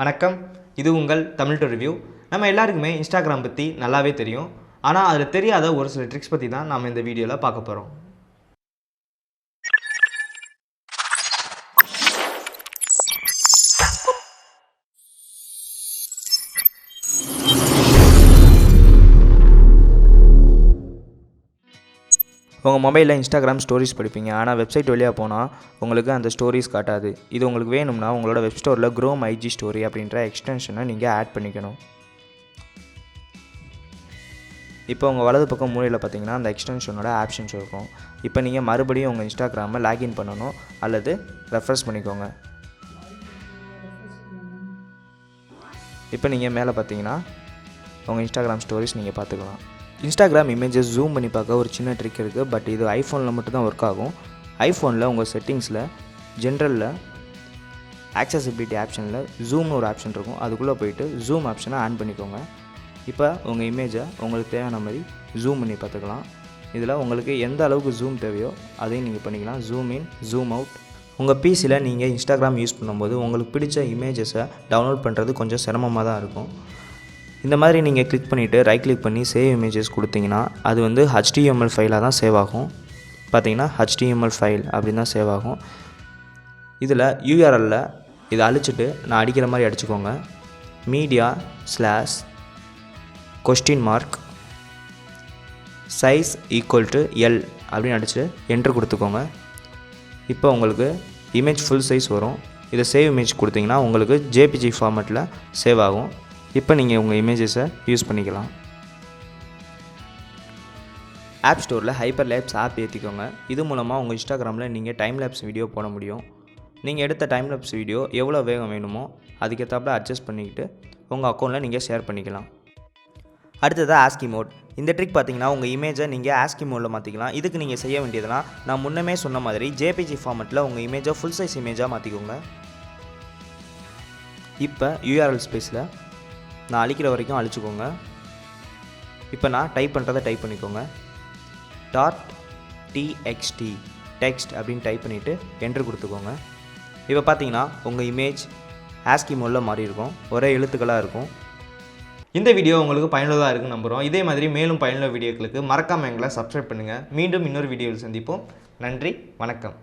வணக்கம். இது உங்கள் தமிழ் டு ரிவ்யூ. நம்ம எல்லாருக்குமே இன்ஸ்டாகிராம் பற்றி நல்லாவே தெரியும். ஆனால் அதில் தெரியாத ஒரு சில ட்ரிக்ஸ் பற்றி தான் நாம் இந்த வீடியோவில் பார்க்க போகிறோம் உங்கள் மொபைலில் இன்ஸ்டாகிராம் ஸ்டோரிஸ் படிப்பீங்க. ஆனால் வெப்சைட் வழியாக போனால் உங்களுக்கு அந்த ஸ்டோரிஸ் காட்டாது. இது உங்களுக்கு வேணும்னா உங்களோட வெப் ஸ்டோரில் க்ரோம் ஐஜி ஸ்டோரி அப்படின்ற எக்ஸ்டென்ஷனை நீங்கள் ஆட் பண்ணிக்கணும். இப்போ உங்கள் வலது பக்கம் மூலையில் பார்த்தீங்கன்னா அந்த எக்ஸ்டென்ஷனோட ஆப்ஷன்ஸ் இருக்கும். இப்போ நீங்கள் மறுபடியும் உங்கள் இன்ஸ்டாகிராமை லாகின் பண்ணணும். அல்லது ரெஃப்ரெஷ் பண்ணிக்கோங்க. இப்போ நீங்கள் மேலே பார்த்தீங்கன்னா உங்கள் இன்ஸ்டாகிராம் ஸ்டோரிஸ் நீங்கள் பார்த்துக்கலாம். இன்ஸ்டாகிராம் இமேஜஸ் ஜூம் பண்ணி பார்க்க ஒரு சின்ன ட்ரிக் இருக்குது பட் இது ஐஃபோனில் மட்டும்தான் ஒர்க் ஆகும். ஐஃபோனில் உங்கள் செட்டிங்ஸில் ஜென்ரலில் ஆக்சசிபிலிட்டி ஆப்ஷனில் ஜூம்னு ஒரு ஆப்ஷன் இருக்கும். அதுக்குள்ளே போயிட்டு ஜூம் ஆப்ஷனை ஆன் பண்ணிக்கோங்க. இப்போ உங்கள் இமேஜை உங்களுக்கு தேவையான மாதிரி ஜூம் பண்ணி பார்த்துக்கலாம். இதில் உங்களுக்கு எந்த அளவுக்கு ஜூம் தேவையோ அதையும் நீங்கள் பண்ணிக்கலாம். ஜூம் இன் ஜூம் அவுட் உங்கள் பிசியில் நீங்கள் இன்ஸ்டாகிராம் யூஸ் பண்ணும்போது உங்களுக்கு பிடிச்ச இமேஜஸை டவுன்லோட் பண்ணுறது கொஞ்சம் சிரமமாக தான் இருக்கும். இந்த மாதிரி நீங்கள் கிளிக் பண்ணிவிட்டு ரைட் கிளிக் பண்ணி சேவ் இமேஜஸ் கொடுத்தீங்கன்னா அது வந்து ஹச்டிஎம்எல் ஃபைலாக தான் சேவ் ஆகும். பார்த்தீங்கன்னா ஹச்டிஎம்எல் ஃபைல் அப்படின்னு தான் சேவ் ஆகும். இதில் யூஆர்எல்ல இதை அழிச்சிட்டு நான் அடிக்கிற மாதிரி அடிச்சுக்கோங்க. Media slash question mark size equal to L அப்படின்னு அடிச்சு என்ட்ரு கொடுத்துக்கோங்க. இப்போ உங்களுக்கு இமேஜ் ஃபுல் சைஸ் வரும். இதை சேவ் இமேஜ் கொடுத்தீங்கன்னா உங்களுக்கு ஜேபிஜி ஃபார்மேட்டில் சேவ் ஆகும். இப்போ நீங்கள் உங்கள் இமேஜஸை யூஸ் பண்ணிக்கலாம். ஆப் ஸ்டோரில் ஹைப்பர் லேப்ஸ் ஆப் ஏற்றிக்கோங்க இது மூலமாக உங்கள் இன்ஸ்டாகிராமில் நீங்கள் டைம் லேப்ஸ் வீடியோ போட முடியும். நீங்கள் எடுத்த டைம் லேப்ஸ் வீடியோ எவ்வளோ வேகம் வேணுமோ அதுக்கேற்றாப்புல அட்ஜஸ்ட் பண்ணிக்கிட்டு உங்கள் அக்கௌண்ட்டில் நீங்கள் ஷேர் பண்ணிக்கலாம். அடுத்ததாக ஆஸ்கி மோட் இந்த ட்ரிக் பார்த்தீங்கன்னா உங்கள் இமேஜை நீங்கள் ஆஸ்கி மோடில் மாற்றிக்கலாம் இதுக்கு நீங்கள் செய்ய வேண்டியதுனா நான் முன்னமே சொன்ன மாதிரி ஜேபிஜி ஃபார்மெட்டில் உங்கள் இமேஜை ஃபுல் சைஸ் இமேஜாக மாற்றிக்கோங்க இப்போ யூஆர்எல் ஸ்பேஸில் நான் அழிக்கிற வரைக்கும் அழிச்சுக்கோங்க. இப்போ நான் டைப் பண்ணுறதை டைப் பண்ணிக்கோங்க. டாட் டிஎக்ஸ்டி டெக்ஸ்ட் அப்படின்னு டைப் பண்ணிவிட்டு என்ட்ரு கொடுத்துக்கோங்க. இப்போ பார்த்தீங்கன்னா உங்கள் இமேஜ் ஆஸ்கி மோடில் மாறி இருக்கும். ஒரே எழுத்துக்களாக இருக்கும். இந்த வீடியோ உங்களுக்கு பயனுள்ளதாக இருக்குன்னு நம்புகிறோம் இதே மாதிரி மேலும் பயனுள்ள வீடியோக்களுக்கு மறக்காமல் எங்களை சப்ஸ்கிரைப் பண்ணுங்கள் மீண்டும் இன்னொரு வீடியோவில் சந்திப்போம். நன்றி வணக்கம்.